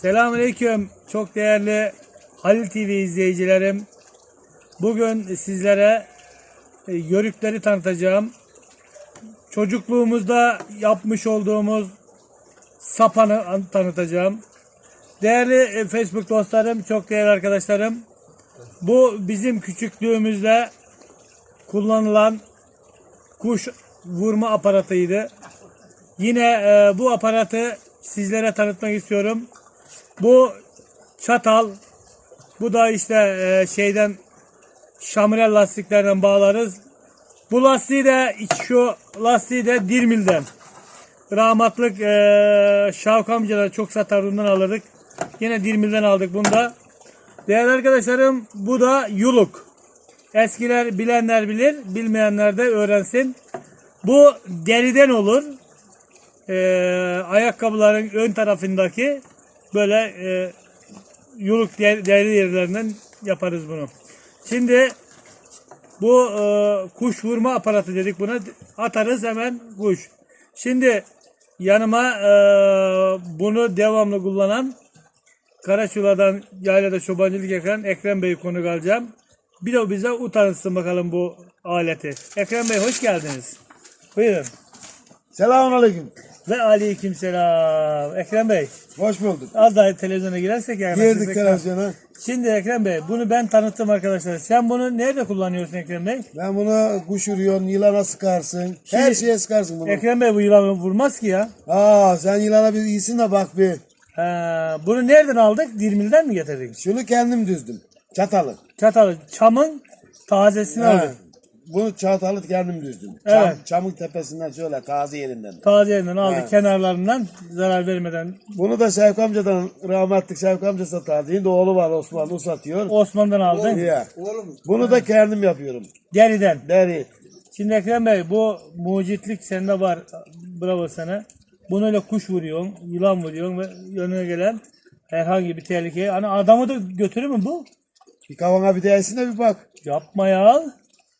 Selamünaleyküm çok değerli Halil TV izleyicilerim. Bugün sizlere e, yörükleri tanıtacağım. Çocukluğumuzda yapmış olduğumuz sapanı an- tanıtacağım. Değerli e, Facebook dostlarım, çok değerli arkadaşlarım. Bu bizim küçüklüğümüzde kullanılan kuş vurma aparatıydı. Yine e, bu aparatı sizlere tanıtmak istiyorum. Bu çatal, bu da işte e, şeyden şamrel lastiklerden bağlarız. Bu lastiği de şu lastiği de Dirmil'den. Rahmatlık e, Şavk amcalar çok satar bundan alırdık. Yine Dirmil'den aldık bunu da. Değerli arkadaşlarım bu da yuluk. Eskiler bilenler bilir, bilmeyenler de öğrensin. Bu deriden olur. Ee, ayakkabıların ön tarafındaki böyle e, yuluk deri yerlerinden yaparız bunu. Şimdi bu e, kuş vurma aparatı dedik buna. Atarız hemen kuş. Şimdi yanıma e, bunu devamlı kullanan Karaçula'dan yaylada çobancılık yapan Ekrem Bey'i konuk alacağım. Bir de bize utanıtsın bakalım bu aleti. Ekrem Bey hoş geldiniz. Buyurun. Selamünaleyküm. Ve aleyküm selam. Ekrem Bey Hoş bulduk. az daha televizyona girersek yani. Girdik televizyona. Şimdi Ekrem Bey bunu ben tanıttım arkadaşlar. Sen bunu nerede kullanıyorsun Ekrem Bey? Ben bunu kuş vuruyorsun, yılana sıkarsın. Her şeye sıkarsın bunu. Ekrem Bey bu yılanı vurmaz ki ya. Aa sen yılana bir iyisin de bak bir. Ha, bunu nereden aldık? Dirmil'den mi getirdik? Şunu kendim düzdüm. Çatalı. Çatalı. Çamın tazesini aldık. Bunu çatalı kendim düzdüm. Evet. Çam, çamın tepesinden şöyle taze yerinden. Taze yerinden aldık Evet. kenarlarından zarar vermeden. Bunu da Şevk amcadan rahmetli Şevk amca satardı. Şimdi oğlu var Osman o satıyor. Osman'dan aldın. Ya. Bunu da kendim yapıyorum. Deriden. Deri. Şimdi Ekrem Bey bu mucitlik sende var. Bravo sana. Bunu öyle kuş vuruyorsun, yılan vuruyorsun ve önüne gelen herhangi bir tehlikeye. Hani adamı da götürür mü bu? Bir kavana bir değilsin bir bak. Yapma ya.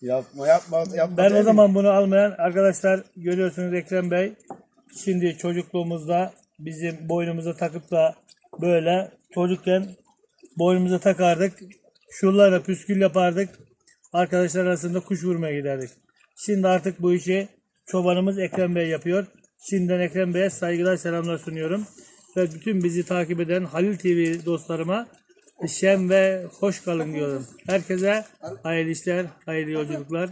Yapma yapma yapma. Ben o zaman bunu almayan arkadaşlar görüyorsunuz Ekrem Bey. Şimdi çocukluğumuzda bizim boynumuza takıp da böyle çocukken boynumuza takardık. Şunlara püskül yapardık. Arkadaşlar arasında kuş vurmaya giderdik. Şimdi artık bu işi çobanımız Ekrem Bey yapıyor. Şimdiden Ekrem Bey'e saygılar selamlar sunuyorum. Ve bütün bizi takip eden Halil TV dostlarıma şen ve hoş kalın diyorum. Herkese hayırlı işler, hayırlı yolculuklar.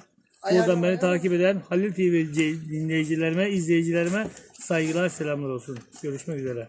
Buradan beni takip eden Halil TV dinleyicilerime, izleyicilerime saygılar, selamlar olsun. Görüşmek üzere.